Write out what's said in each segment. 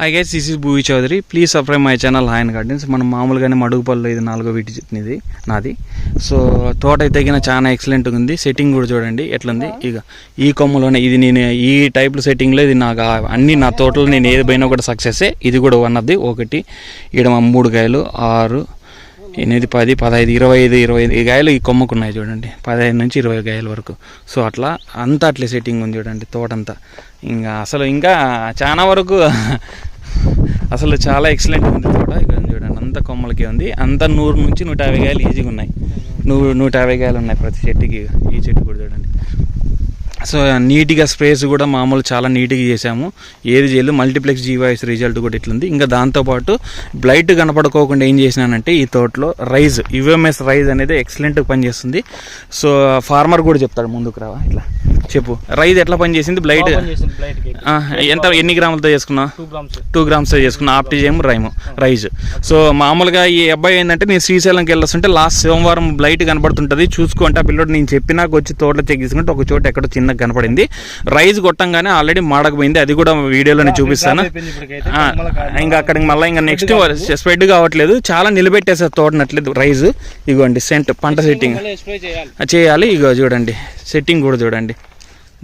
Hi guys this is Bhuvi Chowdary please subscribe my channel హాయన్ gardens మనం మామూలుగానే మడుగుపల్లిలో ఇది నాలుగో వీటి ఇది నాది. సో తోట అయితే గిన చాలా ఎక్సలెంట్గా ఉంది. సెట్టింగ్ కూడా చూడండి ఎట్లుంది? ఇక ఈ కొమ్మలోనే ఇది నేను ఈ టైప్ సెట్టింగ్లో ఇది నాకు అన్ని నా తోటలో నేను ఏది పోయినా కూడా సక్సెసే ఇది కూడా వన్ ఆఫ్ ది ఒకటి. ఈడ మా మూడు కాయలు ఆరు ఎనిమిది పది పదహైదు ఇరవై ఐదు ఇరవై ఐదు. ఈ గాయలు ఈ కొమ్మకు ఉన్నాయి చూడండి. పదహైదు నుంచి ఇరవై గాయల వరకు. సో అట్లా అంతా అట్లే సెట్టింగ్ ఉంది చూడండి తోటంతా. ఇంకా అసలు ఇంకా చాలా వరకు అసలు చాలా ఎక్సలెంట్ ఉంది తోట ఇక్కడ చూడండి అంత కొమ్మలకి ఉంది. అంత నూరు నుంచి నూట యాభై గాయలు ఈజీగా ఉన్నాయి. నూరు నూట యాభై గాయలు ఉన్నాయి ప్రతి చెట్టుకి. ఈ చెట్టు కూడా చూడండి. సో నీట్గా స్ప్రేస్ కూడా మామూలు చాలా నీట్గా చేసాము ఏది చేయలేదు. మల్టీప్లెక్స్ జీవాయిస్ రిజల్ట్ కూడా ఇట్లుంది. ఇంకా దాంతోపాటు బ్లైట్ కనపడుకోకుండా ఏం చేసినానంటే ఈ తోటలో రైజ్ యుఎంఎస్ రైజ్ అనేది ఎక్సలెంట్ పనిచేస్తుంది. సో ఫార్మర్ కూడా చెప్తాడు ముందుకు రావా ఇట్లా. చెప్పు. రైజ్ ఎట్లా పనిచేసింది? బ్లైట్ ఎంత ఎన్ని గ్రాములతో చేసుకున్నావు టూ గ్రామ్స్. చేసుకున్న. ఆప్టిజేమ్ రైమ్ రైజ్ సో మామూలుగా ఈ అబ్బాయి ఏంటంటే నేను శ్రీశైలంకి వెళ్ళొస్తుంటే లాస్ట్ సోమవారం బ్లైట్ కనబడుతుంటుంది చూసుకుంటే ఆ పిల్లడు నేను చెప్పినాక వచ్చి తోటలో చెక్ చేసుకుంటే ఒక చోట ఎక్కడో చిన్నగా కనపడింది. రైజ్ కొట్టంగానే ఆల్రెడీ మాడకపోయింది. అది కూడా వీడియోలో నేను చూపిస్తాను. ఇంకా అక్కడికి మళ్ళీ ఇంకా నెక్స్ట్ స్ప్రెడ్ కావట్లేదు. చాలా నిలబెట్టేసారు తోటనట్లేదు రైజ్. ఇగోండి సెంట్ పంట సెట్టింగ్. చేయాలి. ఇగో చూడండి. సెట్టింగ్ కూడా చూడండి.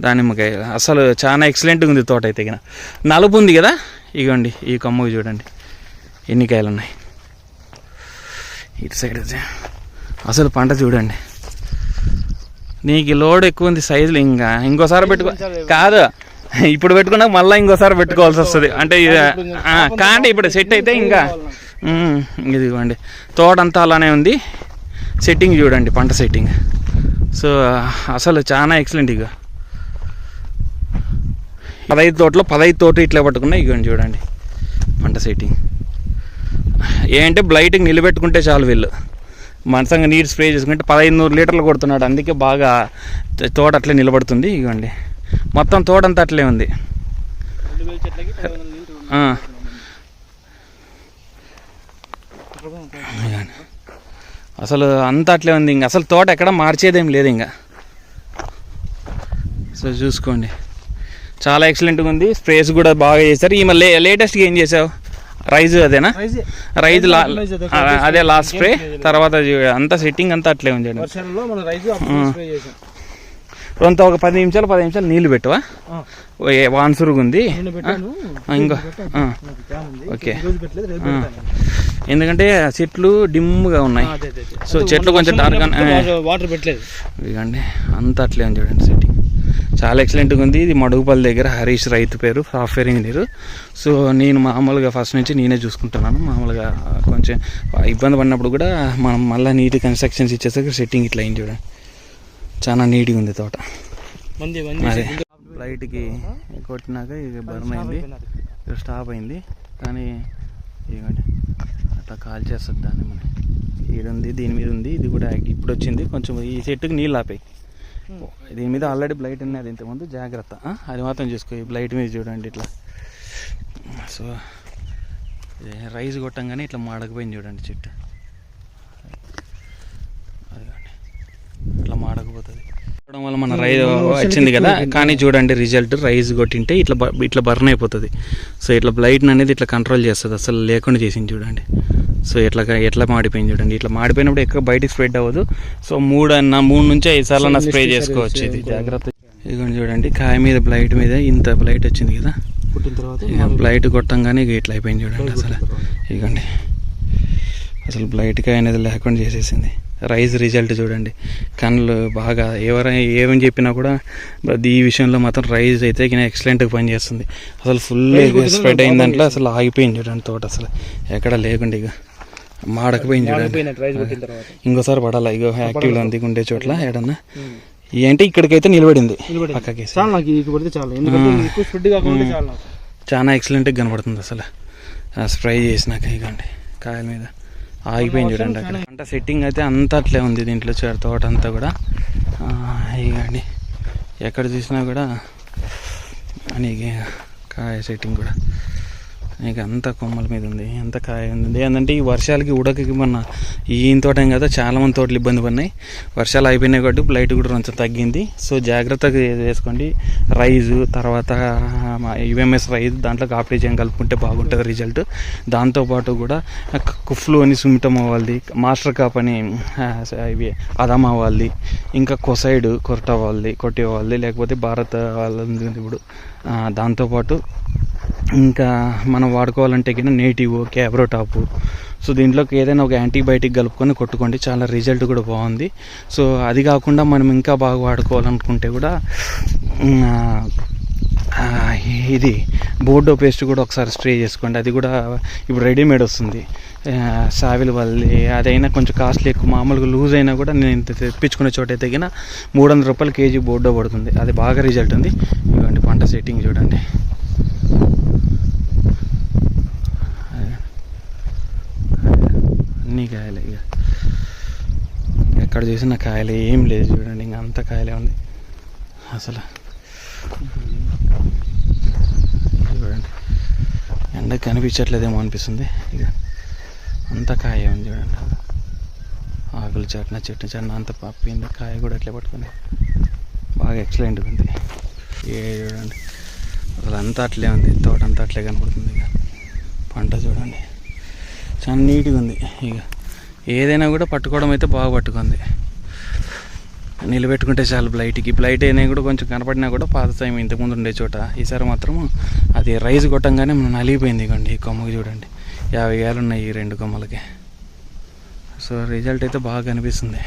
దానిమ్మకాయ. అసలు చాలా ఎక్సలెంట్గా ఉంది తోట అయితే ఇక నలుపు ఉంది కదా? ఇగోండి ఈ కొమ్మకి చూడండి. ఎన్ని కాయలు ఉన్నాయి ఇటు సైడ్ అసలు పంట చూడండి. నీకు లోడ్ ఎక్కువ ఉంది సైజులు ఇంకా. ఇంకోసారి పెట్టుకో కాదు. ఇప్పుడు పెట్టుకున్నా మళ్ళీ ఇంకోసారి పెట్టుకోవాల్సి వస్తుంది. అంటే కాండి ఇప్పుడు సెట్ అయితే ఇంకా. ఇదిగోండి. తోటంతా అలానే ఉంది. సెట్టింగ్ చూడండి పంట సెట్టింగ్ సో అసలు చాలా ఎక్సలెంట్ ఇక పదహైదు తోటలో పదహైదు తోట ఇట్లా పట్టుకున్నా ఇగోండి చూడండి. పంట సెట్టింగ్ ఏంటంటే బ్లైట్కి నిలబెట్టుకుంటే చాలు వీళ్ళు. మనసంగా నీరు స్ప్రే చేసుకుంటే పదహైదు నూరు లీటర్లు కొడుతున్నాడు. అందుకే బాగా తోట అట్లే నిలబడుతుంది. ఇవ్వండి మొత్తం తోట అంతా అట్లే ఉంది. అసలు అంతా అట్లే ఉంది. ఇంకా అసలు తోట ఎక్కడ మార్చేదేం లేదు ఇంకా సో చూసుకోండి. చాలా ఎక్సలెంట్గా ఉంది. స్ప్రేస్ కూడా బాగా చేశారు. ఈ మళ్ళీ లేటెస్ట్గా ఏం చేసావు? రైజ్ అదేనా? రైజే. అదే. Last spray. తర్వాత అంతా సెట్టింగ్ అంతా అట్లే ఉంది కొంత ఒక పది నిమిషాలు పది నిమిషాలు నీళ్ళు పెట్టవా? వాన్సురుగు ఉంది ఇంకో ఓకే. ఎందుకంటే చెట్లు డిమ్గా ఉన్నాయి. సో చెట్లు కొంచెం. వాటర్- వాటర్ పెట్టలేదు. ఇదిగండి అంతా అట్లే ఉంది చూడండి సెట్టింగ్ చాలా ఎక్సలెంట్గా ఉంది. ఇది మడుగుపల్లి దగ్గర హరీష్ రైతు పేరు సాఫ్ట్వేర్ ఇంజనీర్. సో నేను మామూలుగా ఫస్ట్ నుంచి నేనే చూసుకుంటున్నాను. మామూలుగా కొంచెం ఇబ్బంది పడినప్పుడు కూడా మనం మళ్ళీ నీట్ కన్స్ట్రక్షన్స్ ఇచ్చేసరికి సెట్టింగ్ ఇట్లా అయింది చూడండి. చాలా నీట్గా ఉంది తోట. అదే. లైట్కి కొట్టినాక ఇక బర్న్ అయింది. స్టాప్ అయింది. కానీ అట్లా కాల్ చేస్తుంది దాన్ని మనం. ఇది ఉంది దీని మీద ఉంది. ఇది కూడా ఇప్పుడు వచ్చింది కొంచెం ఈ చెట్టుకి నీళ్ళు ఆపాయి. దీని మీద ఆల్రెడీ బ్లైట్ ఉన్నది ఇంతకుముందు. జాగ్రత్త? అది మాత్రం చూసుకో ఈ బ్లైట్ మీద చూడండి ఇట్లా. సో రైస్ కొట్టంగానే ఇట్లా మాడకపోయింది చూడండి చెట్టు. అట్లా మాడకపోతుంది. కొట్టడం వల్ల మన రైజ్ వచ్చింది కదా కానీ చూడండి రిజల్ట్ రైజ్ కొట్టింటే ఇట్లా ఇట్లా బర్న్ అయిపోతుంది. సో ఇట్లా బ్లైట్ అనేది ఇట్లా కంట్రోల్ చేస్తుంది. అసలు లేకుండా చేసింది చూడండి. సో ఎట్లా ఎట్లా మాడిపోయింది చూడండి. ఇట్లా మాడిపోయినప్పుడు ఎక్కువ బయటికి స్ప్రెడ్ అవ్వదు. సో మూడు అన్న మూడు నుంచి ఐదు సార్లు అన్న స్ప్రే చేసుకోవచ్చు ఇది. జాగ్రత్త. ఇదిగోండి చూడండి కాయ మీద బ్లైట్ మీద ఇంత బ్లైట్ వచ్చింది కదా. పుట్టిన తర్వాత ఇక బ్లైట్ కొట్టంగానే ఇక ఇట్లా అయిపోయింది చూడండి అసలు. ఇదిగోండి. అసలు బ్లైట్ కాయ అనేది లేకుండా చేసేసింది. రైస్ రిజల్ట్ చూడండి. కళ్ళు బాగా ఎవరైనా ఏమని చెప్పినా కూడా ఈ విషయంలో మాత్రం రైస్ అయితే ఇక ఎక్సలెంట్గా పనిచేస్తుంది. అసలు ఫుల్ స్ప్రెడ్ అయిన దాంట్లో అసలు ఆగిపోయింది చూడండి తోట అసలు. ఎక్కడ లేకుండా ఇక. మాడకపోయింది చూడండి. ఇంకోసారి పడాలా ఇగో యాక్టివ్లో ఉండే చోట్ల ఏడన్నా. ఏంటి ఇక్కడికైతే నిలబడింది. పక్కకి చాలు ఎక్సలెంట్గా కనబడుతుంది అసలు. స్ప్రై చేసినాక ఇగండి కాయల మీద. ఆగిపోయింది చూడండి అక్కడ. పంట సెట్టింగ్ అయితే అంతా అట్లే ఉంది దీంట్లో తోట అంతా కూడా. ఇగండి. ఎక్కడ చూసినా కూడా అని కాయ సెట్టింగ్ కూడా. ఇక అంత కొమ్మల మీద ఉంది ఎంత కాయ ఉంది. ఏంటంటే ఈ వర్షాలకి ఉడకకి మన ఈయన తోట ఏం కదా చాలామంది తోటలు ఇబ్బంది పడినాయి. వర్షాలు అయిపోయినాయి కాబట్టి లైట్ కూడా కొంచెం తగ్గింది. సో జాగ్రత్తగా వేసుకోండి. రైజు తర్వాత యుఎంఎస్ రైజ్ దాంట్లో కాపరేజన్ కలుపుకుంటే బాగుంటుంది రిజల్ట్. దాంతోపాటు కూడా కుఫ్లు అని సుమిటం అవ్వాలి మాస్టర్ కాప్ అని ఇవి అదమ్ వాళ్ళది ఇంకా కొసైడ్ కొరట వాళ్ళది కొట్టే వాళ్ళది లేకపోతే భారత్ వాళ్ళది ఇప్పుడు దాంతోపాటు ఇంకా మనం వాడుకోవాలంటే కింద నేటివ్ క్యాబ్రో టాపు. సో దీంట్లోకి ఏదైనా ఒక యాంటీబయాటిక్ కలుపుకొని కొట్టుకోండి. చాలా రిజల్ట్ కూడా బాగుంది. సో అది కాకుండా మనం ఇంకా బాగా వాడుకోవాలనుకుంటే కూడా ఇది బోర్డో పేస్ట్ కూడా ఒకసారి స్ప్రే చేసుకోండి. అది కూడా ఇప్పుడు రెడీమేడ్ వస్తుంది. ఆ, సావిల వల్లి అదైనా కొంచెం కాస్ట్లీ ఎక్కువ. మామూలుగా లూజ్ అయినా కూడా నేను తెప్పించుకునే చోట తగిన మూడు వందల రూపాయలు కేజీ బోర్డో పడుతుంది. అది బాగా రిజల్ట్ ఉంది. ఇవ్వండి పంట సెట్టింగ్ చూడండి. అన్నీ కాయలే ఇక. ఎక్కడ చూసినా కాయలే ఏం లేదు చూడండి ఇంకా అంత కాయలే ఉంది. అసలు. చూడండి. ఎండ కనిపించట్లేదేమో అనిపిస్తుంది. ఇక అంత కాయ ఉంది చూడండి. ఆకులు చట్న చెట్టు చట్న అంత పప్పింది కాయ కూడా అట్లే పట్టుకుంది. బాగా ఎక్సలెంట్ ఉంది. ఏ చూడండి. అసలు అంతా అట్లే ఉంది. తోట అంతా అట్లే కనపడుతుంది ఇక. పంట చూడండి. చాలా నీట్గా ఉంది. ఇక ఏదైనా కూడా పట్టుకోవడం అయితే బాగా పట్టుకుంది. నిలబెట్టుకుంటే చాలు బ్లైట్కి. బ్లైట్ అయినా కూడా కొంచెం కనపడినా కూడా పాత టైం ఇంతకుముందు ఉండే చోట. ఈసారి మాత్రం అది రైస్ కొట్టంగానే మనం నలిగిపోయింది ఇవ్వండి ఈ కొమ్మకి చూడండి. యాభై వేలు ఉన్నాయి ఈ రెండు కొమ్మలకి. సో రిజల్ట్ అయితే బాగా కనిపిస్తుంది.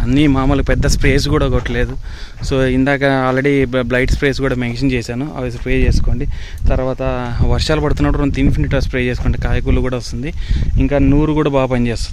అన్నీ మామూలు పెద్ద స్ప్రేస్ కూడా కొట్టలేదు. సో ఇందాక ఆల్రెడీ బ్లైట్ స్ప్రేస్ కూడా మెన్షన్ చేశాను. అవి స్ప్రే చేసుకోండి. తర్వాత వర్షాలు పడుతున్నప్పుడు రెండు ఇన్ఫినిటీ స్ప్రే చేసుకోండి. కాయకూలు కూడా వస్తుంది. ఇంకా నూరు కూడా బాగా పనిచేస్తుంది.